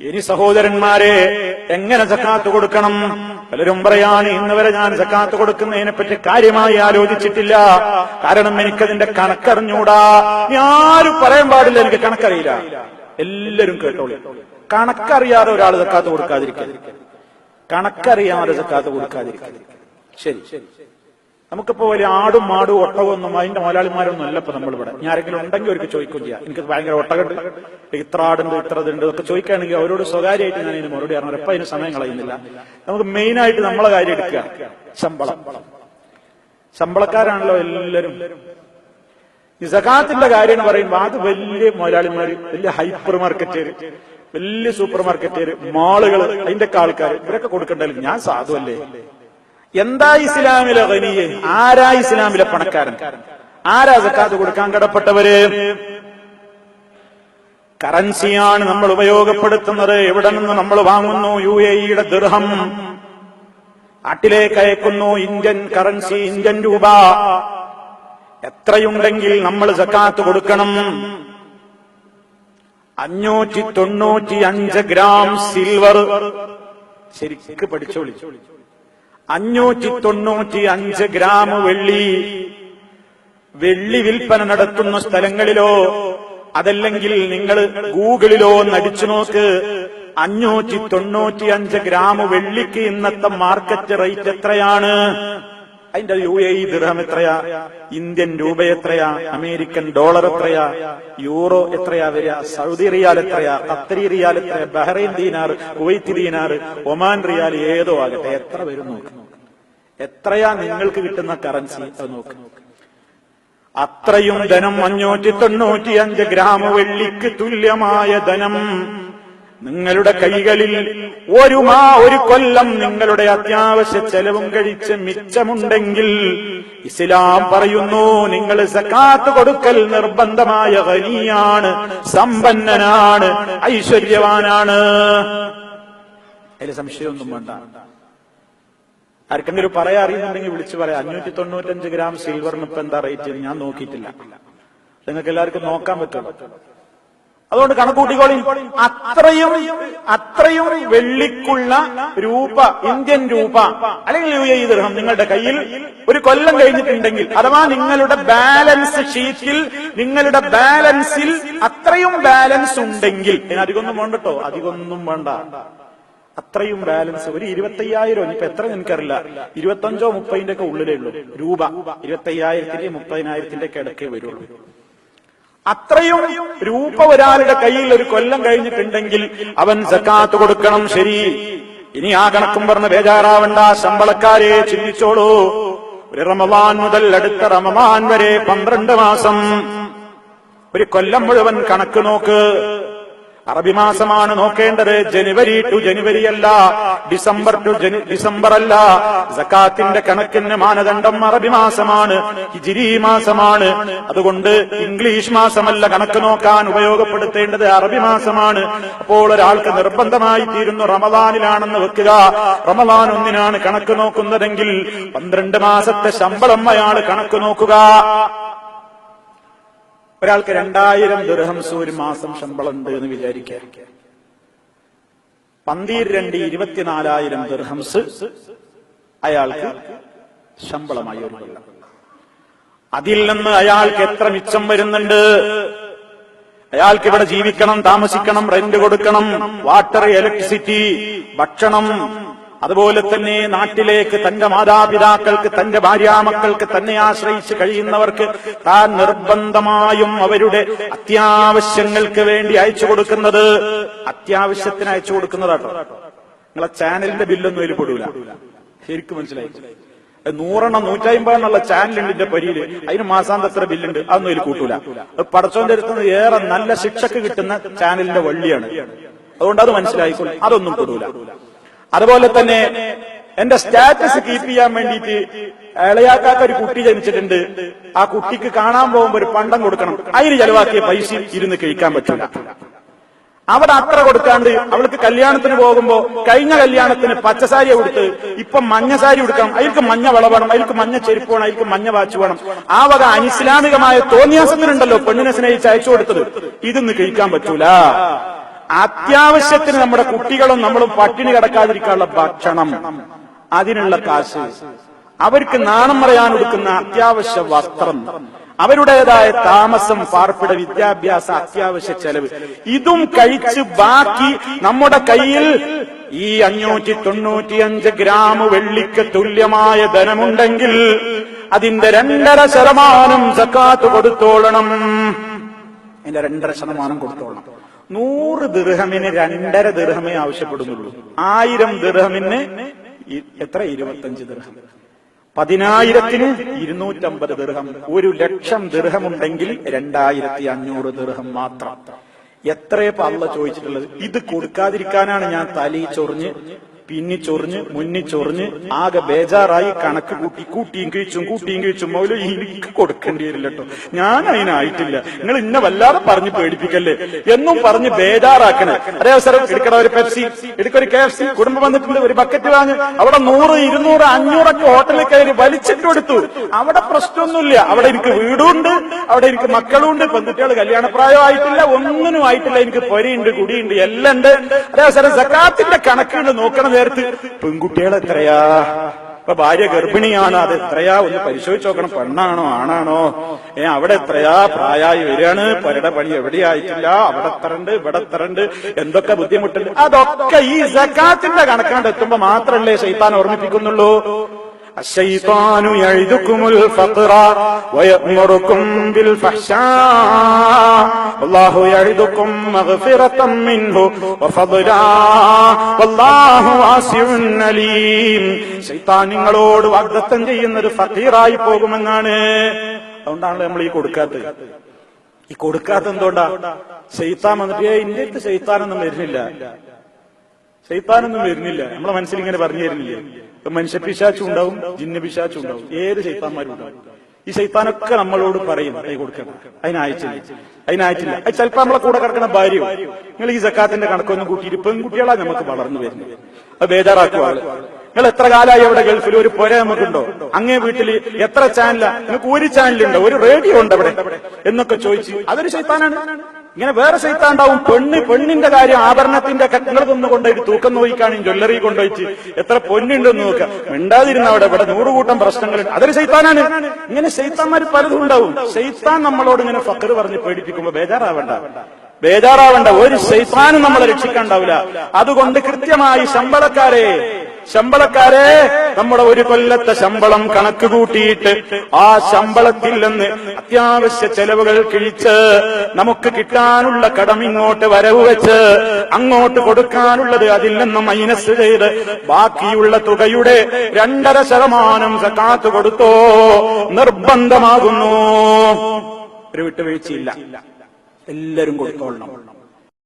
ഇനി സഹോദരന്മാരെ എങ്ങനെ സക്കാത്ത് കൊടുക്കണം? പലരും പറയാണ് ഇന്ന് വരെ ഞാൻ സക്കാത്ത് കൊടുക്കുന്നതിനെ പറ്റി കാര്യമായി ആലോചിച്ചിട്ടില്ല. കാരണം എനിക്കതിന്റെ കണക്കറിഞ്ഞൂടാ. ആരും പറയാൻ പാടില്ല എനിക്ക് കണക്കറിയില്ല. എല്ലാരും കേട്ടോളൂ. കണക്കറിയാതെ ഒരാൾ സക്കാത്ത് കൊടുക്കാതിരിക്കുക കണക്കറിയാതെ സക്കാത്ത് കൊടുക്കാതിരിക്കുക ശരി. നമുക്കിപ്പോ വലിയ ആടും മാടും ഒട്ടകമൊന്നും അതിന്റെ മുതലാളിമാരൊന്നും അല്ല ഇപ്പൊ നമ്മളിവിടെ. ഞാൻ ആരെങ്കിലും ഉണ്ടെങ്കിൽ അവർക്ക് ചോദിക്കും ചെയ്യാം. എനിക്ക് ഭയങ്കര ഒട്ടകുണ്ട് ഇത്ര ആടുണ്ട് ഇത്ര ഇതുണ്ട് ഇതൊക്കെ ചോദിക്കുകയാണെങ്കിൽ അവരോട് സ്വകാര്യമായിട്ട് ഞാൻ ഇതിന് മറുപടി പറഞ്ഞു എപ്പോ അതിന് സമയം കളയുന്നില്ല. നമുക്ക് മെയിൻ ആയിട്ട് നമ്മളെ കാര്യം എടുക്കുക. ശമ്പളം. ശമ്പളക്കാരാണല്ലോ എല്ലാവരും. ഈ സകാത്തിന്റെ കാര്യം എന്ന് പറയുമ്പോൾ അത് വലിയ മുതലാളിമാര് വലിയ ഹൈപ്പർ മാർക്കറ്റുകാര് വലിയ സൂപ്പർ മാർക്കറ്റുകാര് മാളുകൾ അതിന്റെ ഒക്കെ ആൾക്കാർ ഇവരൊക്കെ കൊടുക്കണ്ടല്ലോ ഞാൻ സാധുവല്ലേ? എന്താ ഇസ്ലാമിലെ ഖനിയെ ആരാ ഇസ്ലാമിലെ പണക്കാരൻ? ആരാ സക്കാത്ത് കൊടുക്കാൻ കടപ്പെട്ടവര്? കറൻസിയാണ് നമ്മൾ ഉപയോഗപ്പെടുത്തുന്നത്. എവിടെ നിന്ന് നമ്മൾ വാങ്ങുന്നു? യു എ ഇയുടെ ദൃഹം. നാട്ടിലേക്ക് അയക്കുന്നു ഇന്ത്യൻ കറൻസി ഇന്ത്യൻ രൂപ. എത്രയുണ്ടെങ്കിൽ നമ്മൾ സക്കാത്ത് കൊടുക്കണം. അഞ്ഞൂറ്റി തൊണ്ണൂറ്റി അഞ്ച് ഗ്രാം സിൽവർ. ശരിക്ക് പഠിച്ചോളി. അഞ്ഞൂറ്റി തൊണ്ണൂറ്റി അഞ്ച് ഗ്രാം വെള്ളി. വെള്ളി വിൽപ്പന നടത്തുന്ന സ്ഥലങ്ങളിലോ അതല്ലെങ്കിൽ നിങ്ങൾ ഗൂഗിളിലോ നടിച്ചു നോക്ക്. അഞ്ഞൂറ്റി തൊണ്ണൂറ്റി അഞ്ച് ഗ്രാം വെള്ളിക്ക് ഇന്നത്തെ മാർക്കറ്റ് റേറ്റ് എത്രയാണ്? അതിന്റെ യു എ ഇ ദിർഹം എത്രയാ? ഇന്ത്യൻ രൂപ എത്രയാ? അമേരിക്കൻ ഡോളർ എത്രയാ? യൂറോ എത്രയാ വരിക? സൗദി റിയാൽ എത്രയാ? ഖത്തരി റിയാൽ എത്രയാ? Bahrain dinar Kuwaiti dinar Oman riyal ഏതോ ആകട്ടെ? എത്ര വരും നോക്ക്. എത്രയാ നിങ്ങൾക്ക് കിട്ടുന്ന കറൻസി അത് നോക്ക്. അത്രയും ധനം അഞ്ഞൂറ്റി തൊണ്ണൂറ്റി അഞ്ച് ഗ്രാം വെള്ളിക്ക് തുല്യമായ ധനം. നിങ്ങളുടെ കൈകളിൽ ഒരു മാ ഒരു കൊല്ലം നിങ്ങളുടെ അത്യാവശ്യ ചെലവും കഴിച്ച് മിച്ചമുണ്ടെങ്കിൽ ഇസ്ലാം പറയുന്നു നിങ്ങൾ സക്കാത്ത് കൊടുക്കൽ നിർബന്ധമായ ഹനിയാണ് സമ്പന്നനാണ് ഐശ്വര്യവാനാണ്. അതിൽ സംശയമൊന്നും വേണ്ട. ആർക്കെങ്കിലും പറയാ അറിയുന്നുണ്ടെങ്കിൽ വിളിച്ചു പറയാം. അഞ്ഞൂറ്റി തൊണ്ണൂറ്റഞ്ച് ഗ്രാം സിൽവറിന് ഇപ്പൊ എന്താ റേറ്റ് ഞാൻ നോക്കിയിട്ടില്ല. നിങ്ങൾക്ക് എല്ലാവർക്കും നോക്കാൻ പറ്റും അതുകൊണ്ട് കണക്കൂട്ടിക്കോളി. അത്രയും അത്രയും വെള്ളിക്കുള്ള രൂപ ഇന്ത്യൻ രൂപ അല്ലെങ്കിൽ യു എ ദൃഹം നിങ്ങളുടെ കയ്യിൽ ഒരു കൊല്ലം കഴിഞ്ഞിട്ടുണ്ടെങ്കിൽ അഥവാ നിങ്ങളുടെ ബാലൻസ് ഷീറ്റിൽ നിങ്ങളുടെ ബാലൻസിൽ അത്രയും ബാലൻസ് ഉണ്ടെങ്കിൽ അധികമൊന്നും വേണ്ടട്ടോ അധികമൊന്നും വേണ്ട. അത്രയും ബാലൻസ് ഒരു ഇരുപത്തയ്യായിരം ഇപ്പൊ എത്ര എനിക്കറിയില്ല ഇരുപത്തഞ്ചോ മുപ്പതിന്റെ ഒക്കെ ഉള്ളിലേ ഉള്ളൂ രൂപ. ഇരുപത്തയ്യായിരത്തിന്റെ മുപ്പതിനായിരത്തിന്റെ ഒക്കെ ഇടയ്ക്കേ വരുള്ളൂ. അത്രയും രൂപ ഒരാളുടെ കയ്യിൽ ഒരു കൊല്ലം കഴിഞ്ഞിട്ടുണ്ടെങ്കിൽ അവൻ സക്കാത്ത് കൊടുക്കണം ശരി. ഇനി ആ കണക്കും പറഞ്ഞ് ബേജാറാവണ്ട. ശമ്പളക്കാരെ ചിന്തിച്ചോളൂ. ഒരു റമവാൻ മുതൽ അടുത്ത റമവാൻ വരെ പന്ത്രണ്ട് മാസം. ഒരു കൊല്ലം മുഴുവൻ കണക്ക് നോക്ക്. അറബി മാസമാണ് നോക്കേണ്ടത്. ജനുവരി ടു ജനുവരി അല്ല. ഡിസംബർ ടു ഡിസംബർ അല്ല. സക്കാത്തിന്റെ കണക്കിന് മാനദണ്ഡം അറബി മാസമാണ് ഹിജിരി മാസമാണ്. അതുകൊണ്ട് ഇംഗ്ലീഷ് മാസമല്ല കണക്ക് നോക്കാൻ ഉപയോഗപ്പെടുത്തേണ്ടത് അറബി മാസമാണ് അപ്പോൾ ഒരാൾക്ക് നിർബന്ധമായി തീരുന്നു റമദാനിലാണെന്ന് വെക്കുക. റമദാൻ ഒന്നിനാണ് കണക്ക് നോക്കുന്നതെങ്കിൽ പന്ത്രണ്ട് മാസത്തെ ശമ്പളം അയാൾ കണക്ക് നോക്കുക. ഒരാൾക്ക് രണ്ടായിരം ദുർഹംസ് ഒരു മാസം ശമ്പളം ഉണ്ട് എന്ന് വിചാരിക്കുക. പന്തീർ രണ്ട് ഇരുപത്തിനാലായിരം ദുർഹംസ് അയാൾക്ക് ശമ്പളമായി ഒരു അതിൽ നിന്ന് അയാൾക്ക് എത്ര മിച്ചം വരുന്നുണ്ട്? അയാൾക്ക് ഇവിടെ ജീവിക്കണം താമസിക്കണം റെന്റ് കൊടുക്കണം വാട്ടർ ഇലക്ട്രിസിറ്റി ഭക്ഷണം അതുപോലെ തന്നെ നാട്ടിലേക്ക് തന്റെ മാതാപിതാക്കൾക്ക് തന്റെ ഭാര്യാമക്കൾക്ക് തന്നെ ആശ്രയിച്ച് കഴിയുന്നവർക്ക് താൻ നിർബന്ധമായും അവരുടെ അത്യാവശ്യങ്ങൾക്ക് വേണ്ടി അയച്ചു കൊടുക്കുന്നത് അത്യാവശ്യത്തിന് അയച്ചു കൊടുക്കുന്നതാട്ടോ. നിങ്ങളെ ചാനലിന്റെ ബില്ലൊന്നും അതിൽ പെടൂല. ശരിക്കും മനസ്സിലായി. നൂറെണ്ണം നൂറ്റമ്പതെണ്ണുള്ള ചാനലുണ്ട് എന്റെ പരിയിൽ. അതിന് മാസാന്തത്ര ബില്ലുണ്ട്. അതൊന്നും അതിൽ കൂട്ടൂല. പടച്ചോന്റെ അടുത്തുനിന്ന് ഏറെ നല്ല ശിക്ഷക്ക് കിട്ടുന്ന ചാനലിന്റെ വള്ളിയാണ്. അതുകൊണ്ട് അത് മനസ്സിലായിക്കോളും. അതൊന്നും പെടൂല. അതുപോലെ തന്നെ എന്റെ സ്റ്റാറ്റസ് കീപ്പ് ചെയ്യാൻ വേണ്ടിയിട്ട് ഇളയാക്കാത്ത ഒരു കുട്ടി ജനിച്ചിട്ടുണ്ട്. ആ കുട്ടിക്ക് കാണാൻ പോകുമ്പോൾ ഒരു പണ്ടം കൊടുക്കണം. അതിന് ചെലവാക്കിയ പൈസ ഇരുന്ന് കഴിക്കാൻ പറ്റില്ല അവിടെ അത്ര കൊടുക്കാണ്ട് അവൾക്ക് കല്യാണത്തിന് പോകുമ്പോ കഴിഞ്ഞ കല്യാണത്തിന് പച്ചസാരി കൊടുത്ത് ഇപ്പൊ മഞ്ഞ സാരി കൊടുക്കണം അതിൽക്ക് മഞ്ഞ വള അതിൽക്ക് മഞ്ഞ ചെരുപ്പ് വേണം അതിൽക്ക് മഞ്ഞ വാച്ച് വേണം. ആ വക അനിസ്ലാമികമായ തോന്നിയാസത്തിനുണ്ടല്ലോ പെണ്ണിനെ സ്നേഹിച്ച് അയച്ചു കൊടുത്തത്. ഇതൊന്ന് കഴിക്കാൻ പറ്റൂല. അത്യാവശ്യത്തിന് നമ്മുടെ കുട്ടികളും നമ്മളും പട്ടിണി കിടക്കാതിരിക്കാനുള്ള ഭക്ഷണം. അതിനുള്ള കാശ്. അവർക്ക് നാണം പറയാൻ കൊടുക്കുന്ന അത്യാവശ്യ വസ്ത്രം. അവരുടേതായ താമസം പാർപ്പിട വിദ്യാഭ്യാസ അത്യാവശ്യ ചെലവ്. ഇതും കഴിച്ച് ബാക്കി നമ്മുടെ കയ്യിൽ ഈ അഞ്ഞൂറ്റി തൊണ്ണൂറ്റിയഞ്ച് ഗ്രാം വെള്ളിക്ക് തുല്യമായ ധനമുണ്ടെങ്കിൽ അതിന്റെ രണ്ടര ശതമാനം സക്കാത്ത് കൊടുത്തോളണം. അതിന്റെ രണ്ടര ശതമാനം കൊടുത്തോളണം. നൂറ് ദീർഹമിന് രണ്ടര ദീർഹമേ ആവശ്യപ്പെടുന്നുള്ളൂ. ആയിരം ദീർഹമിന് എത്ര? ഇരുപത്തഞ്ച് ദീർഹം. പതിനായിരത്തിന് ഇരുന്നൂറ്റമ്പത് ദീർഹം. ഒരു ലക്ഷം ദീർഘമുണ്ടെങ്കിൽ രണ്ടായിരത്തി അഞ്ഞൂറ് ദീർഹം മാത്രം. എത്രയപ്പോ അള്ള ചോദിച്ചിട്ടുള്ളത്? ഇത് കൊടുക്കാതിരിക്കാനാണ് ഞാൻ തലയിൽ ചൊറിഞ്ഞ് പിന്നി ചൊറിഞ്ഞ് മുന്നി ചൊറിഞ്ഞ് ആകെ ബേജാറായി കണക്ക് കൂട്ടി കൂട്ടിയും കിഴിച്ചും കൂട്ടിയും കിഴിച്ചും മൗല എനിക്ക് കൊടുക്കേണ്ടി വരില്ല കേട്ടോ. ഞാൻ അതിനായിട്ടില്ല. നിങ്ങൾ ഇന്നെ വല്ലാതെ പറഞ്ഞ് പേടിപ്പിക്കല്ലേ? എന്നും പറഞ്ഞ് ബേജാറാക്കണേ. അതേ അവസരം എടുക്കണ ഒരു പെപ്സി എടുക്കൊരു കെ എഫ് സി കുടുംബം വന്നിട്ടുണ്ട് ഒരു ബക്കറ്റ് വാങ്ങി. അവിടെ നൂറ് ഇരുന്നൂറ് അഞ്ഞൂറൊക്കെ ഹോട്ടലിൽ കയറി വലിച്ചിട്ട് കൊടുത്തു. അവിടെ പ്രശ്നമൊന്നുമില്ല. അവിടെ എനിക്ക് വീടുണ്ട് അവിടെ എനിക്ക് മക്കളുണ്ട് പെൺകുട്ടികൾ കല്യാണപ്രായം ആയിട്ടില്ല ഒന്നിനും ആയിട്ടില്ല. എനിക്ക് പൊരിയുണ്ട് കുടിയുണ്ട് എല്ലാം ഉണ്ട്. അതേ അവസരം സക്കാത്തിന്റെ കണക്കുകൾ നോക്കണ നേരത്ത് പെൺകുട്ടികൾ എത്രയാ ഇപ്പൊ ഭാര്യ ഗർഭിണിയാണ് അത് എത്രയാ ഒന്ന് പരിശോധിച്ച് നോക്കണം പെണ്ണാണോ ആണാണോ ഏ അവിടെ എത്രയാ പ്രായമായി വരികയാണ് പരടെ പണി എവിടെയായിട്ടില്ല അവിടെ എത്രണ്ട് ഇവിടെ എത്രണ്ട് എന്തൊക്കെ ബുദ്ധിമുട്ടുണ്ട് അതൊക്കെ ഈ സക്കാത്തിന്റെ കണക്കാണ്ട് എത്തുമ്പോ മാത്രല്ലേ ശൈത്താൻ ഓർമ്മിപ്പിക്കുന്നുള്ളൂ الشيطان يعدكم الفقر ويأمركم بالفحشاء അള്ളാഹു എഴുതുക്കും നിങ്ങളോട് വാഗ്ദത്തം ചെയ്യുന്ന ഒരു ഫക്കീറായി പോകുമെന്നാണ്. അതുകൊണ്ടാണല്ലോ നമ്മൾ ഈ കൊടുക്കാത്തത്. ഈ കൊടുക്കാത്ത എന്തുകൊണ്ടാ? ശൈത്താൻ വന്നിട്ട് ഇന്റെ ശൈത്താനൊന്നും വരുന്നില്ല. ശൈത്താനൊന്നും വരുന്നില്ല. നമ്മളെ മനസ്സിൽ ഇങ്ങനെ പറഞ്ഞു തരുന്നില്ലേ? മനുഷ്യ പിശാച്ചും ഉണ്ടാവും ജിന്ന പിശാച്ചും ഉണ്ടാവും ഏത് ശൈത്താന്മാരും ഉണ്ടാവും? ഈ ശൈത്താനൊക്കെ നമ്മളോട് പറയും കൈ കൊടുക്കണം അതിനായിട്ടില്ല. അതിനായിട്ടില്ല. അത് ചിലപ്പോ നമ്മളെ കൂടെ കിടക്കുന്ന ഭാര്യയും നിങ്ങൾ ഈ സക്കാത്തിന്റെ കണക്കൊന്നും കൂട്ടിയിട്ട് പെൺകുട്ടികളാ നമുക്ക് വളർന്നു വരുന്നത്. അത് ബേജാറാക്കുക നിങ്ങൾ എത്ര കാലമായി അവിടെ ഗൾഫിൽ ഒരു പുര നമുക്കുണ്ടോ? അങ്ങേ വീട്ടിൽ എത്ര ചാനലാ? നിങ്ങൾക്ക് ഒരു ചാനലുണ്ടോ? ഒരു റേഡിയോ ഉണ്ട് അവിടെ എന്നൊക്കെ ചോദിച്ചു അതൊരു ശൈത്താനാണ്. ഇങ്ങനെ വേറെ ശൈത്താണ്ടാവും പെണ്ണ് പെണ്ണിന്റെ കാര്യം ആഭരണത്തിന്റെ കങ്ങൾ കൊണ്ടുപോയി തൂക്കം നോക്കിക്കാണെങ്കിൽ ജ്വല്ലറി കൊണ്ടുപോയിട്ട് എത്ര പൊന്നുണ്ടെന്ന് നോക്കുക. മിണ്ടാതിരുന്ന അവിടെ ഇവിടെ നൂറുകൂട്ടം പ്രശ്നങ്ങളുണ്ട്. അതൊരു ശൈത്താനാണ് ഇങ്ങനെ ശൈത്താന്മാർ പലതും ഉണ്ടാവും. ശൈത്താൻ നമ്മളോട് ഇങ്ങനെ ഫക്കർ പറഞ്ഞ് പേടിപ്പിക്കുമ്പോ ബേജാറാവണ്ട. ബേജാറാവണ്ട. ഒരു ശൈത്താനും നമ്മളെ രക്ഷിക്കാണ്ടാവില്ല. അതുകൊണ്ട് കൃത്യമായി ശമ്പളക്കാരെ ശമ്പളക്കാരെ നമ്മുടെ ഒരു കൊല്ലത്തെ ശമ്പളം കണക്ക് കൂട്ടിയിട്ട് ആ ശമ്പളത്തിൽ നിന്ന് അത്യാവശ്യ ചെലവുകൾ കിഴിച്ച് നമുക്ക് കിട്ടാനുള്ള കടം ഇങ്ങോട്ട് വരവ് വെച്ച് അങ്ങോട്ട് കൊടുക്കാനുള്ളത് അതിൽ നിന്ന് മൈനസ് ചെയ്ത് ബാക്കിയുള്ള തുകയുടെ രണ്ടര ശതമാനം സക്കാത്ത് കൊടുത്തോ നിർബന്ധമാകുന്നു. ഒരു വിട്ടുവീഴ്ചയില്ല. എല്ലാരും കൊടുത്തോളണം.